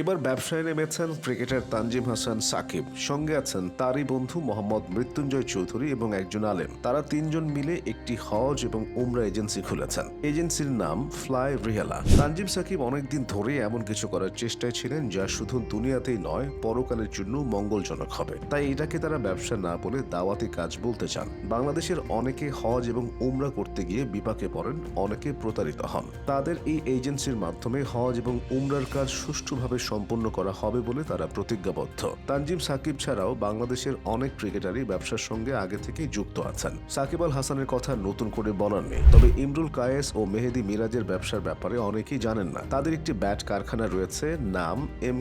এবার ব্যবসায় নেমেছেন ক্রিকেটার তানজিম হাসান সাকিব, সঙ্গে আছেন তারই বন্ধু মোহাম্মদ মৃত্যুঞ্জয় চৌধুরী এবং একজন আলেম। তারা তিনজন মিলে একটি হজ এবং উমরা এজেন্সি খুলেছেন। এজেন্সির নাম ফ্লাই রিহেলা। তানজিম সাকিব অনেকদিন ধরে এমন কিছু করার চেষ্টায় ছিলেন যা শুধু দুনিয়াতেই নয়, পরকালের জন্য মঙ্গলজনক হবে। তাই এটাকে তারা ব্যবসা না বলে দাওয়াতি কাজ বলতে চান। বাংলাদেশের অনেকে হজ এবং উমরা করতে গিয়ে বিপাকে পড়েন, অনেকে প্রতারিত হন। তাদের এই এজেন্সির মাধ্যমে হজ এবং উমরার কাজ সুষ্ঠুভাবে সম্পন্ন করা হবে বলে তারা প্রতিজ্ঞাবদ্ধ। তানজিম সাকিব ছাড়াও বাংলাদেশের অনেক ক্রিকেটারই ব্যবসার সঙ্গে আগে থেকেই যুক্ত আছেন। সাকিব আল হাসানের কথা নতুন করে বলার নেই। তবে ইমরুল কায়েস ও মেহেদি মিরাজের ব্যবসার ব্যাপারে অনেকেই জানেন না। তাদের একটি ব্যাট কারখানা রয়েছে, নাম এম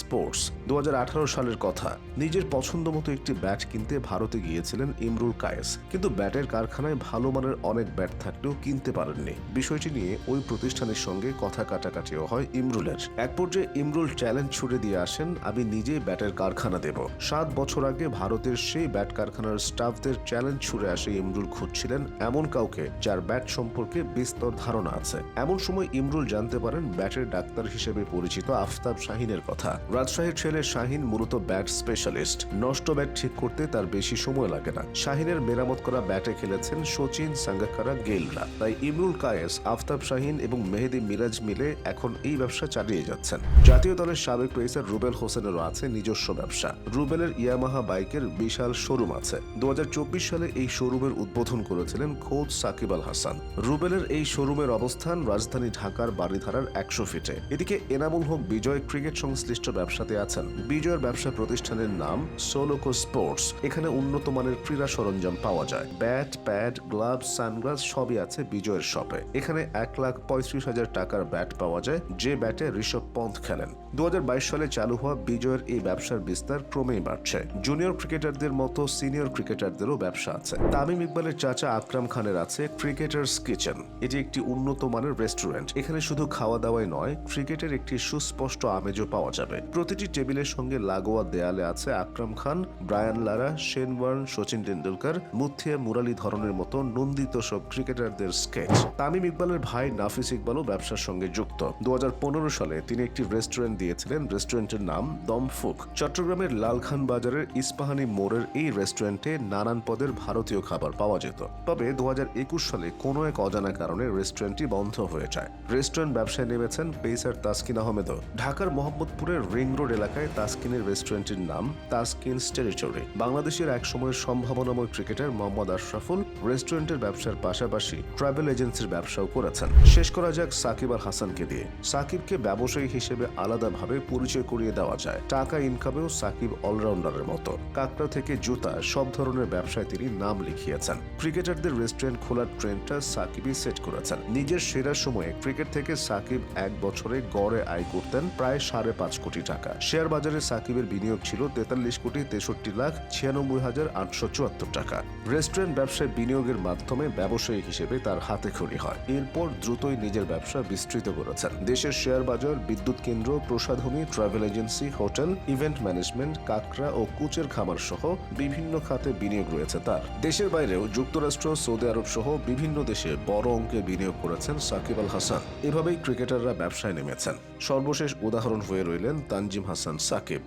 স্পোর্টস। দু হাজার আঠারো সালের কথা, নিজের পছন্দ মতো একটি ব্যাট কিনতে ভারতে গিয়েছিলেন ইমরুল কায়েস। কিন্তু ব্যাটের কারখানায় ভালো মানের অনেক ব্যাট থাকলেও কিনতে পারেননি। বিষয়টি নিয়ে ওই প্রতিষ্ঠানের সঙ্গে কথা কাটাকাটিও হয় ইমরুলের। এক পর্যায়ে ইমরুল চ্যালেঞ্জ ছুড়ে দিয়ে আসেন, আমি নিজেই ব্যাটের কারখানা দেব। সাত বছর আগে ভারতের সেই ব্যাট কারখানার স্টাফদের চ্যালেঞ্জ ছুড়ে আসে ইমরুল খুঁজছিলেন এমন কাউকে যার ব্যাট সম্পর্কে বিস্তর ধারণা আছে। এমন সময় ইমরুল জানতে পারেন ব্যাটের ডাক্তার হিসেবে পরিচিত আফতাব শাহিনের কথা। রাজশাহীর ছেলে শাহিন মূলত ব্যাট স্পেশালিস্ট নষ্ট ব্যাট ঠিক করতে তার বেশি সময় লাগে না। শাহিনের মেরামত করা ব্যাটে খেলেছেন সচিন সাঙ্গাকারা গেইলরা। তাই ইমরুল কায়েস, আফতাব শাহিন এবং মেহেদি মিরাজ মিলে এখন এই ব্যবসা চালিয়ে যাচ্ছেন। জাতীয় দলের সাবেক পেসার রুবেল হোসেনেরও আছে নিজস্ব ব্যবসা। রুবেলের ইয়ামাহা বাইকের বিশাল শোরুম আছে। দুহাজার চব্বিশ সালে এই শোরুমের উদ্বোধন করেছিলেন খোদ সাকিব আল হাসান। রুবেলের এই শোরুমের অবস্থান রাজধানী ঢাকার বাড়িধারার একশো ফিটে। এদিকে এনামুল হক বিজয় ক্রিকেট সংশ্লিষ্ট ব্যবসাতে আছেন। বিজয়ের ব্যবসা প্রতিষ্ঠানের নাম সোলোকো স্পোর্টস। এখানে উন্নত মানের ক্রীড়া সরঞ্জাম পাওয়া যায়। ব্যাট, প্যাড, গ্লাভস, সানগ্লাস সবই আছে বিজয়ের শপে। এখানে এক লাখ পঁয়ত্রিশ হাজার টাকার ব্যাট পাওয়া যায়। যে ব্যাটে ঋষভ পন্থ খেলেন। দু হাজার বাইশ সালে চালু হওয়া বিজয়ের এই ব্যবসার বিস্তার ক্রমেই বাড়ছে। জুনিয়র ক্রিকেটারদের মতো সিনিয়র ক্রিকেটারদেরও ব্যবসা আছে। তামিম ইকবালের চাচা আকরাম খানের আছে ক্রিকেটার্স কিচেন। এটি একটি উন্নত মানের রেস্টুরেন্ট। এখানে শুধু খাওয়া দাওয়াই নয়, ক্রিকেটের একটি সুস্পষ্ট আমেজও পাওয়া যাবে। প্রতিটি টেবিলের সঙ্গে লাগোয়া দেয়ালে আছে Akram Khan, Brian Lara, Shane Warne, Sachin Tendulkar Muttiah Murali ধরনের মতো নন্দিত সব ক্রিকেটারদের স্কেচ। তামিম ইকবালের ভাই নাফিস ইকবালও ব্যবসার সঙ্গে যুক্ত। দু হাজার পনেরো সালে তিনি একটি রেস্টুরেন্ট দিয়েছিলেন রেস্টুরেন্টের নাম দমফুক। চট্টগ্রামের লালখান বাজারের ইস্পাহানি মোড়ের এই রেস্টুরেন্টে নানান পদের ভারতীয় খাবার পাওয়া যেত। তবে দু সালে কোনো এক অজানা কারণে রেস্টুরেন্টটি বন্ধ হয়ে যায়। রেস্টুরেন্ট ব্যবসায় নেমেছেন পেসার তাসকিন আহমেদও। ঢাকার মোহাম্মদপুরের রিং রোড এলাকায় তাসকিনের রেস্টুরেন্টের নাম তাসকিনস টেরিটরি বাংলাদেশের এক সময়ের সম্ভাবনাময় ক্রিকেটার মোহাম্মদ আশরাফুল রেস্টুরেন্টের ব্যবসার পাশাপাশি ট্রাভেল এজেন্সির ব্যবসাও করেছেন। শেষ করা যাক সাকিব আর হাসানকে দিয়ে। সাকিবকে ব্যবসায়ী হিসেবে আলাদাভাবে পরিচয় করিয়ে দেওয়া যায়। টাকা ইনকামেও সাকিব অলরাউন্ডারের মতো। কাকড়া থেকে জুতা, সব ধরনের ব্যবসায় তিনি নাম লিখিয়েছেন। ক্রিকেটারদের রেস্টুরেন্ট খোলার ট্রেন্ডটা সাকিবই সেট করেছেন। নিজের সেরা সময়ে ক্রিকেট থেকে সাকিব এক বছরে গড়ে আয় করতেন প্রায় সাড়ে পাঁচ কোটি টাকা। শেয়ার বাজারে সাকিবের বিনিয়োগ ছিল তেতাল্লিশ কোটি তেষট্টি লাখ ছিয়ানব্বই হাজার আটশো চুয়াত্তর টাকা। রেস্টুরেন্ট ব্যবসায় বিনিয়োগের মাধ্যমে ব্যবসায়ী হিসেবে তার হাতে খড়ি হয়। এরপর দ্রুতই নিজের ব্যবসা বিস্তৃত করেছেন। দেশের শেয়ার বাজার, বিদ্যুৎ কেন্দ্র প্রসাধনী travel agency hotel event management কাকরা ও কুচের খামার সহ বিভিন্ন খাতে বিনিয়োগ রয়েছে তার। দেশের বাইরেও যুক্তরাষ্ট্র, সৌদি আরব সহ বিভিন্ন দেশে বড় অঙ্কে বিনিয়োগ করেছেন সাকিব আল হাসান। এভাবেই ক্রিকেটাররা ব্যবসায় নেমেছেন। সর্বশেষ উদাহরণ হয়ে রইলেন তানজিম হাসান সাকিব।